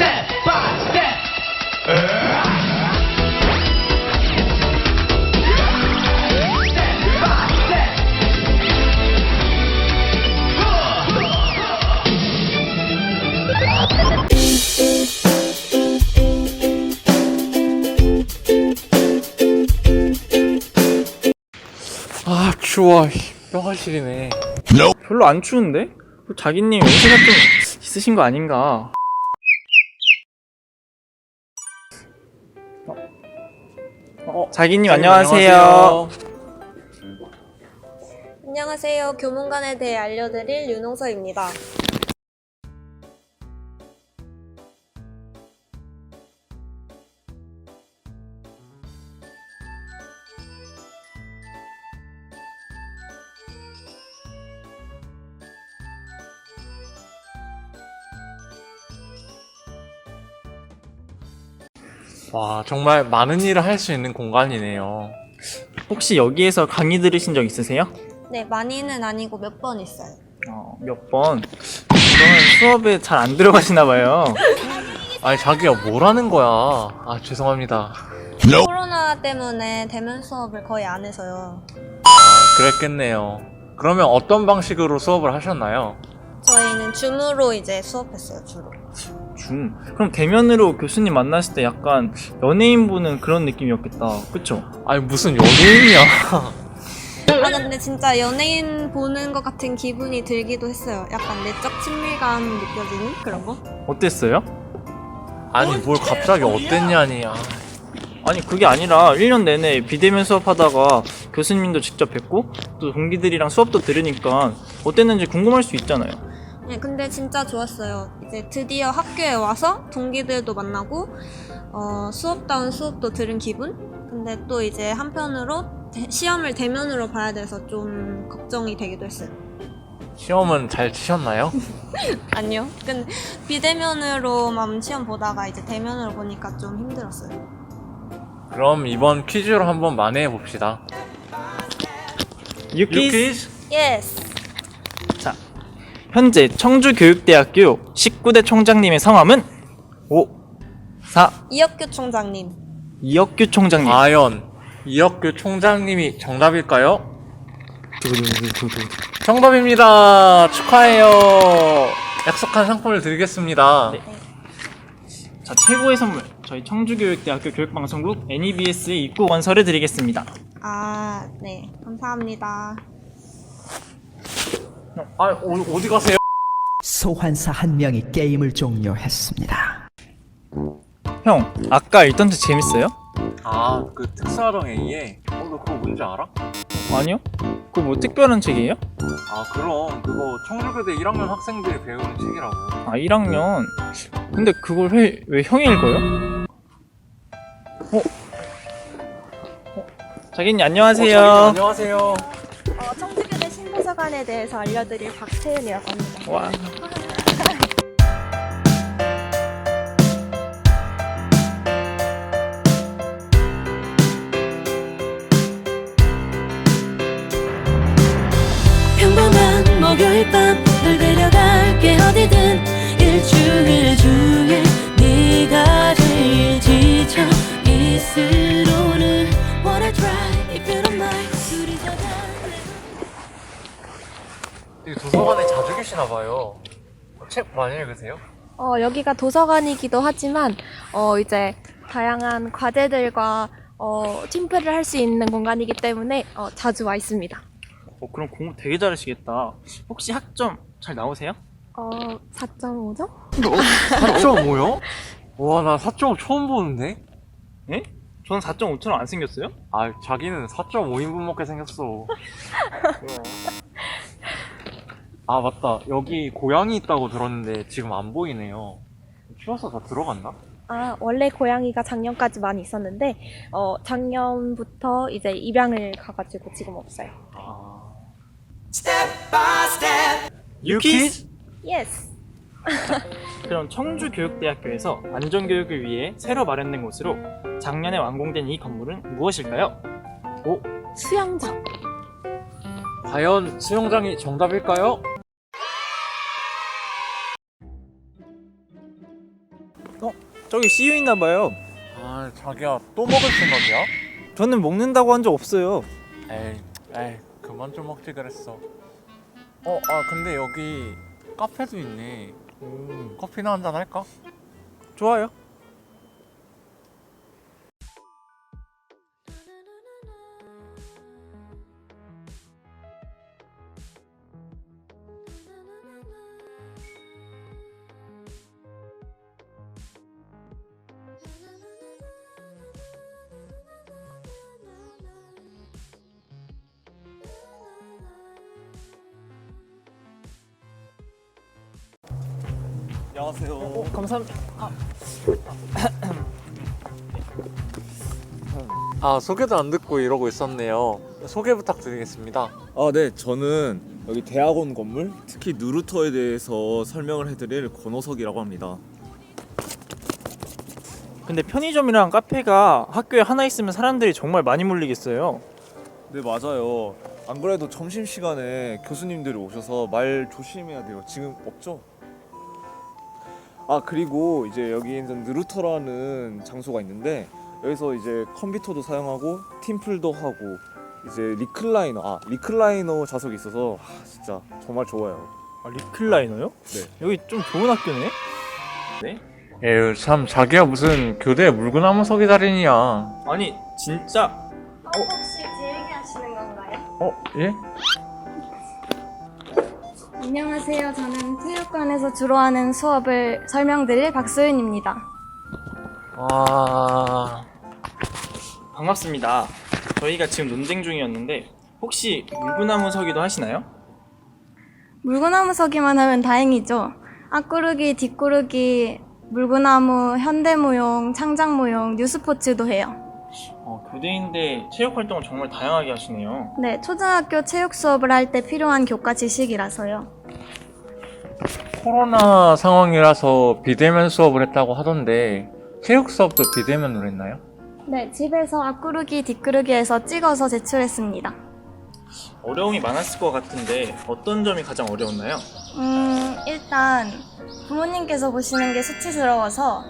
step by step. Step by step. 아 추워 뼈가 시리네 별로 안 추운데? 그 자기님 연세가 좀 있으신 거 아닌가? 어, 자기님 안녕하세요. 안녕하세요. 교문관에 대해 알려드릴 윤홍서입니다. 와 정말 많은 일을 할 수 있는 공간이네요 혹시 여기에서 강의 들으신 적 있으세요? 네, 많이는 아니고 몇 번 있어요. 어, 몇 번. 그러면 수업에 잘 안 들어가시나 봐요. 아니 자기야 뭐라는 거야 아 죄송합니다 코로나 때문에 대면 수업을 거의 안 해서요. 아 그랬겠네요 그러면 어떤 방식으로 수업을 하셨나요? 저희는 줌으로 이제 수업했어요, 주로. 줌. 그럼 대면으로 교수님 만났을 때 약간 연예인 보는 그런 느낌이었겠다. 그쵸? 아니 무슨 연예인이야 아, 근데 진짜 연예인 보는 것 같은 기분이 들기도 했어요. 약간 내적 친밀감 느껴지는 그런 거? 어땠어요? 아니 뭘 갑자기 어땠냐니 아, 아니 그게 아니라 1년 내내 비대면 수업하다가 교수님도 직접 뵙고 또 동기들이랑 수업도 들으니까 어땠는지 궁금할 수 있잖아요. 네, 근데 진짜 좋았어요. 이제 드디어 학교에 와서 동기들도 만나고, 어, 수업다운 수업도 들은 기분? 근데 또 이제 한편으로 대- 시험을 대면으로 봐야 돼서 좀 걱정이 되기도 했어요. 시험은 잘 치셨나요? 아니요. 근데 비대면으로만 시험 보다가 이제 대면으로 보니까 좀 힘들었어요. 그럼 이번 퀴즈로 한번 만회해 봅시다 유키스 예스! 현재 청주교육대학교 19대 총장님의 성함은 5 4 이혁규 총장님. 이혁규 총장님. 과연 이혁규 총장님이 정답일까요? 정답입니다. 축하해요. 약속한 상품을 드리겠습니다. 네. 자 최고의 선물 저희 청주교육대학교 교육방송국 NEBS의 입구 원서를 드리겠습니다. 아, 네. 감사합니다. 아, 어, 어디 가세요? 소환사 한 명이 게임을 종료했습니다. 형 아까 읽던 책 재밌어요? 아, 그 특수활동 A에. 어, 너 그거 뭔지 알아? 아니요? 그거 뭐 특별한 책이에요? 아, 그럼 그거 청주교대 1학년 학생들이 배우는 책이라고. 아 1학년. 근데 그걸 왜, 왜 형이 읽어요? 어? 어? 자기님 안녕하세요. 어, 자기님, 안녕하세요. 어, 청주 신도서관에 대해서 알려드릴 박채은이라고 합니다. 와. 평범한 목요일 밤 널 데려갈게 어디든 일주일 중에 도서관에 자주 계시나 봐요. 책 많이 읽으세요? 어, 여기가 도서관이기도 하지만, 어, 이제, 다양한 과제들과, 어, 팀플을 할 수 있는 공간이기 때문에, 어, 자주 와 있습니다. 어, 그럼 공부 되게 잘하시겠다. 혹시 학점 잘 나오세요? 어, 4.5점? 4.5요? 와, 나 4.5 처음 보는데? 예? 저는 4.5처럼 안 생겼어요? 아, 자기는 4.5인분 먹게 생겼어. 아, 맞다. 여기 고양이 있다고 들었는데 지금 안 보이네요. 추워서 다 들어갔나? 아, 원래 고양이가 작년까지 많이 있었는데, 어, 작년부터 이제 입양을 가가지고 지금 없어요. 아. 유키스? 예스! 그럼 청주교육대학교에서 안전교육을 위해 새로 마련된 곳으로 작년에 완공된 이 건물은 무엇일까요? 5, 수영장. 과연 수영장이 정답일까요? 저기 CU 있나 봐요. 아 자기야 또 먹을 생각이야? 저는 먹는다고 한 적 없어요. 에이 에이 그만 좀 먹지 그랬어 어 아 근데 여기 카페도 있네 음, 커피나 한잔 할까? 좋아요. 안녕하세요. 어, 감사합니다. 아 소개도 안 듣고 이러고 있었네요 소개 부탁드리겠습니다 아, 네. 저는 여기 대학원 건물, 특히 누루터에 대해서 설명을 해드릴 권호석이라고 합니다. 근데 편의점이랑 카페가 학교에 하나 있으면 사람들이 정말 많이 몰리겠어요. 네, 맞아요. 안 그래도 점심 시간에 교수님들이 오셔서 말 조심해야 돼요. 지금 없죠? 아, 그리고 이제 여기 있는 누루터라는 장소가 있는데 여기서 이제 컴퓨터도 사용하고 팀플도 하고 이제 리클라이너, 아, 리클라이너 좌석이 있어서 아, 진짜 정말 좋아요. 아, 리클라이너요? 네. 여기 좀 좋은 학교네. 에휴 참 자기가 무슨 교대 물구나무 서기 달인이야 아니 진짜 혹시 제 얘기하시는 건가요? 어? 예? 안녕하세요. 저는 체육관에서 주로 하는 수업을 설명드릴 박소윤입니다. 아... 반갑습니다. 저희가 지금 논쟁 중이었는데 혹시 물구나무 서기도 하시나요? 물구나무 서기만 하면 다행이죠. 앞구르기, 뒷구르기, 물구나무, 현대무용, 창작무용, 뉴스포츠도 해요. 어, 교대인데 체육 활동을 정말 다양하게 하시네요. 네, 초등학교 체육 수업을 할 때 필요한 교과 지식이라서요. 코로나 상황이라서 비대면 수업을 했다고 하던데 체육 수업도 비대면으로 했나요? 네, 집에서 앞구르기, 뒷구르기에서 찍어서 제출했습니다. 어려움이 많았을 것 같은데 어떤 점이 가장 어려웠나요? 음, 일단 부모님께서 보시는 게 수치스러워서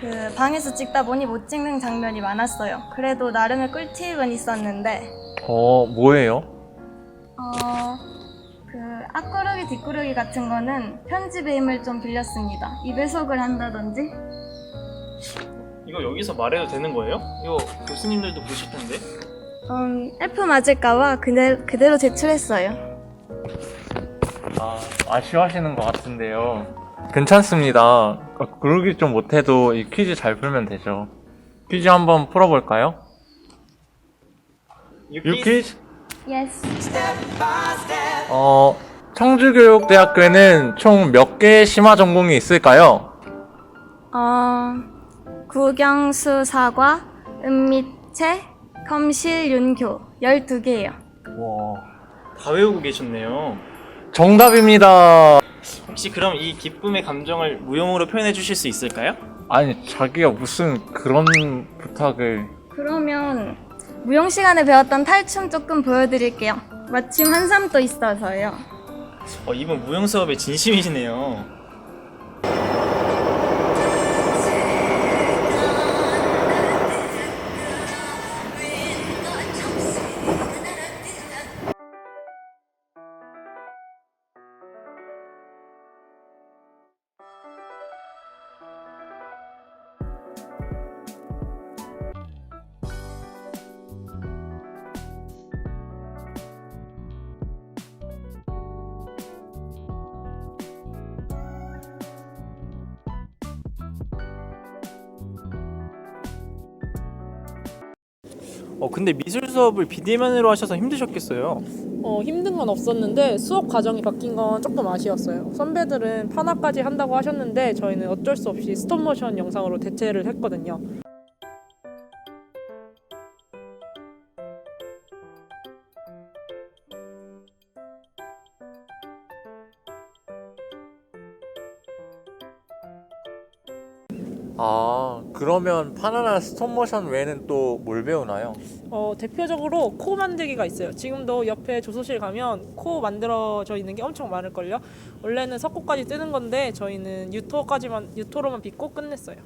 그 방에서 찍다 보니 못 찍는 장면이 많았어요. 그래도 나름의 꿀팁은 있었는데 어 뭐예요? 어, 그 앞구르기 뒷구르기 같은 거는 편집의 힘을 좀 빌렸습니다. 입에속을 한다든지. 이거 여기서 말해도 되는 거예요? 이거 교수님들도 보실 텐데. 음, F 맞을까봐 그대, 그대로 제출했어요. 아 아쉬워하시는 것 같은데요 괜찮습니다 아, 그러기 좀 못해도 이 퀴즈 잘 풀면 되죠 퀴즈 한번 풀어볼까요? 유퀴즈? Yes. 어 청주교육대학교에는 총 몇 개의 심화 전공이 있을까요? 어, 국영수 사과, 은미채, 검실 윤교 12개예요. 와 다 외우고 계셨네요. 정답입니다 혹시 그럼 이 기쁨의 감정을 무용으로 표현해 주실 수 있을까요? 아니 자기가 무슨 그런 부탁을 그러면 무용 시간에 배웠던 탈춤 조금 보여드릴게요. 마침 한삼도 있어서요. 어, 이분 무용 수업에 진심이시네요. 어, 근데 미술 수업을 비대면으로 하셔서 힘드셨겠어요. 어, 힘든 건 없었는데 수업 과정이 바뀐 건 조금 아쉬웠어요. 선배들은 판화까지 한다고 하셨는데 저희는 어쩔 수 없이 스톱모션 영상으로 대체를 했거든요. 아 그러면 파나나 스톱모션 외에는 또 뭘 배우나요? 어, 대표적으로 코 만들기가 있어요. 지금도 옆에 조소실 가면 코 만들어져 있는 게 엄청 많을걸요. 원래는 석고까지 뜨는 건데 저희는 유토까지만 유토로만 빚고 끝냈어요.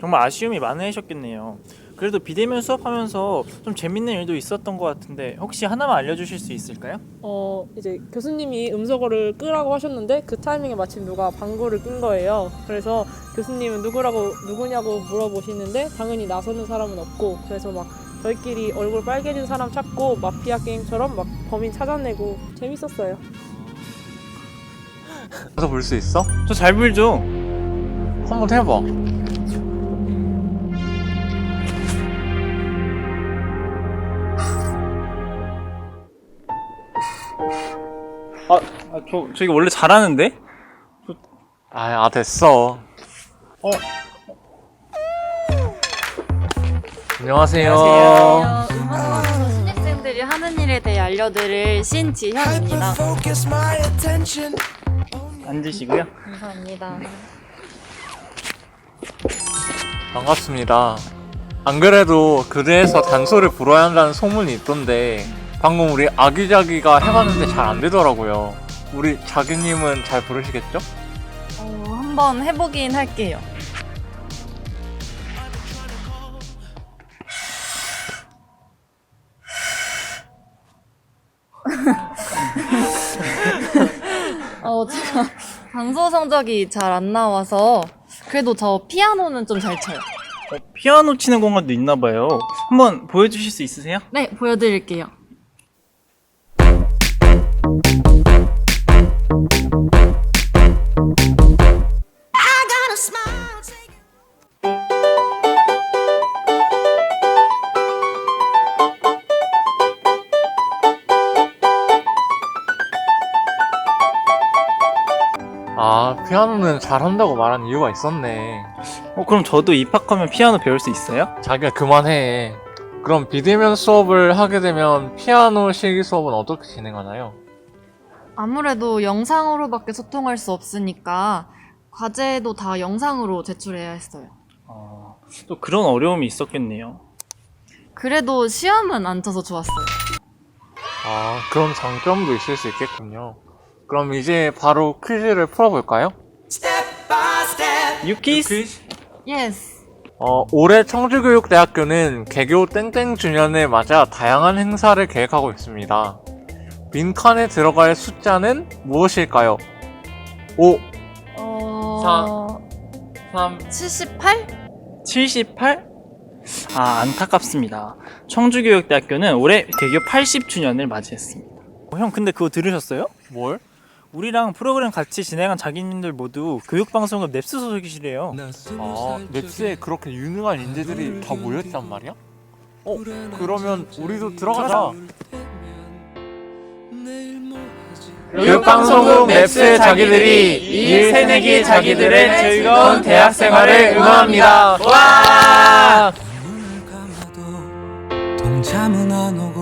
정말 아쉬움이 많으셨겠네요. 그래도 비대면 수업하면서 좀 재밌는 일도 있었던 것 같은데 혹시 하나만 알려주실 수 있을까요? 어 이제 교수님이 음소거를 끄라고 하셨는데 그 타이밍에 마침 누가 방구를 낀 거예요. 그래서 교수님은 누구라고 누구냐고 물어보시는데 당연히 나서는 사람은 없고 그래서 막 저희끼리 얼굴 빨개진 사람 찾고 마피아 게임처럼 막 범인 찾아내고 재밌었어요. 가서 볼 수 있어? 저 잘 불죠? 한번 해봐. 아, 아, 저 저기 원래 잘하는데? 아, 아 됐어. 어. 안녕하세요. 음악방에서 신입생들이 하는 일에 대해 알려드릴 신지현입니다. 앉으시고요. 감사합니다. 반갑습니다. 안 그래도 그대에서 단소를 불어야 한다는 소문이 있던데 방금 우리 아기자기가 해봤는데 잘 안 되더라고요. 우리 자기님은 잘 부르시겠죠? 어, 한번 해보긴 할게요. 어, 제가 단소 성적이 잘 안 나와서 그래도 저 피아노는 좀 잘 쳐요. 어, 피아노 치는 공간도 있나 봐요. 한번 보여주실 수 있으세요? 네, 보여드릴게요. 피아노는 잘한다고 말한 이유가 있었네. 어, 그럼 저도 입학하면 피아노 배울 수 있어요? 자기가 그만해. 그럼 비대면 수업을 하게 되면 피아노 실기 수업은 어떻게 진행하나요? 아무래도 영상으로밖에 소통할 수 없으니까 과제도 다 영상으로 제출해야 했어요. 어, 또 그런 어려움이 있었겠네요. 그래도 시험은 안 쳐서 좋았어요. 아, 그런 장점도 있을 수 있겠군요. 그럼 이제 바로 퀴즈를 풀어볼까요? 유키스? 예스. 어, 올해 청주교육대학교는 개교 땡땡 주년을 맞아 다양한 행사를 계획하고 있습니다. 빈칸에 들어갈 숫자는 무엇일까요? 5, 어... 3, 78? 78? 아, 안타깝습니다. 청주교육대학교는 올해 개교 80주년을 맞이했습니다. 어, 형, 근데 그거 들으셨어요? 뭘? 우리랑 프로그램 같이 진행한 자기님들 모두 교육방송국 넵스 소속이시래요. 아, 넷스에 그렇게 유능한 인재들이 다 모였단 말이야? 어, 그러면 우리도 들어가자. 교육방송국 넵스 자기들이 이 새내기 자기들의 즐거운 대학 생활을 응원합니다. 와! 동참은 안 오고